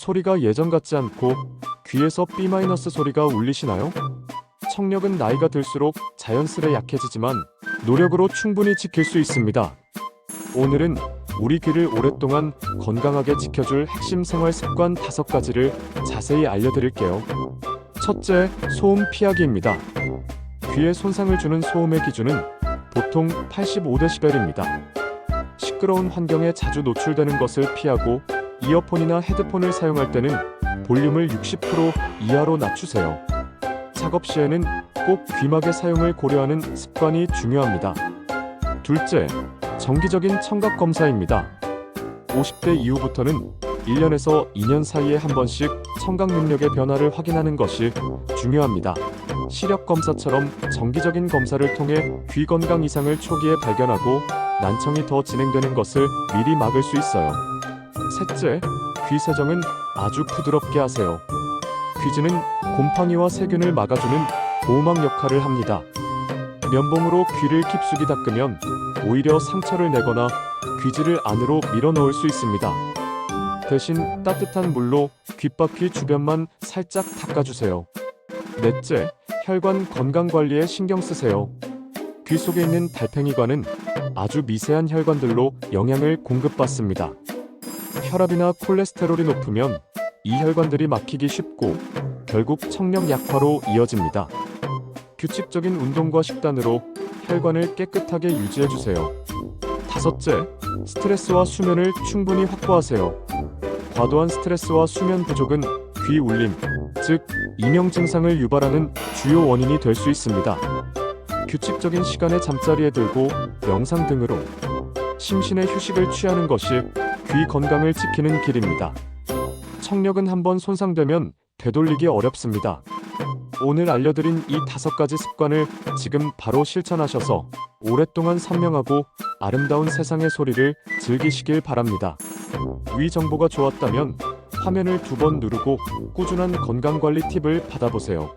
소리가 예전 같지 않고 귀에서 B- 소리가 울리시나요? 청력은 나이가 들수록 자연스레 약해지지만 노력으로 충분히 지킬 수 있습니다. 오늘은 우리 귀를 오랫동안 건강하게 지켜줄 핵심 생활 습관 다섯 가지를 자세히 알려드릴게요. 첫째, 소음 피하기입니다. 귀에 손상을 주는 소음의 기준은 보통 85dB입니다. 시끄러운 환경에 자주 노출되는 것을 피하고 이어폰이나 헤드폰을 사용할 때는 볼륨을 60% 이하로 낮추세요. 작업 시에는 꼭 귀마개 사용을 고려하는 습관이 중요합니다. 둘째, 정기적인 청각 검사입니다. 50대 이후부터는 1년에서 2년 사이에 한 번씩 청각 능력의 변화를 확인하는 것이 중요합니다. 시력 검사처럼 정기적인 검사를 통해 귀 건강 이상을 초기에 발견하고 난청이 더 진행되는 것을 미리 막을 수 있어요. 셋째, 귀 세정은 아주 부드럽게 하세요. 귀지는 곰팡이와 세균을 막아주는 보호막 역할을 합니다. 면봉으로 귀를 깊숙이 닦으면 오히려 상처를 내거나 귀지를 안으로 밀어 넣을 수 있습니다. 대신 따뜻한 물로 귓바퀴 주변만 살짝 닦아주세요. 넷째, 혈관 건강 관리에 신경 쓰세요. 귀 속에 있는 달팽이관은 아주 미세한 혈관들로 영양을 공급받습니다. 혈압이나 콜레스테롤이 높으면 이 혈관들이 막히기 쉽고 결국 청력 약화로 이어집니다. 규칙적인 운동과 식단으로 혈관을 깨끗하게 유지해 주세요. 다섯째, 스트레스와 수면을 충분히 확보하세요. 과도한 스트레스와 수면 부족은 귀 울림, 즉 이명 증상을 유발하는 주요 원인이 될 수 있습니다. 규칙적인 시간에 잠자리에 들고 명상 등으로 심신의 휴식을 취하는 것이 귀 건강을 지키는 길입니다. 청력은 한번 손상되면 되돌리기 어렵습니다. 오늘 알려드린 이 다섯 가지 습관을 지금 바로 실천하셔서 오랫동안 선명하고 아름다운 세상의 소리를 즐기시길 바랍니다. 위 정보가 좋았다면 화면을 두 번 누르고 꾸준한 건강관리 팁을 받아보세요.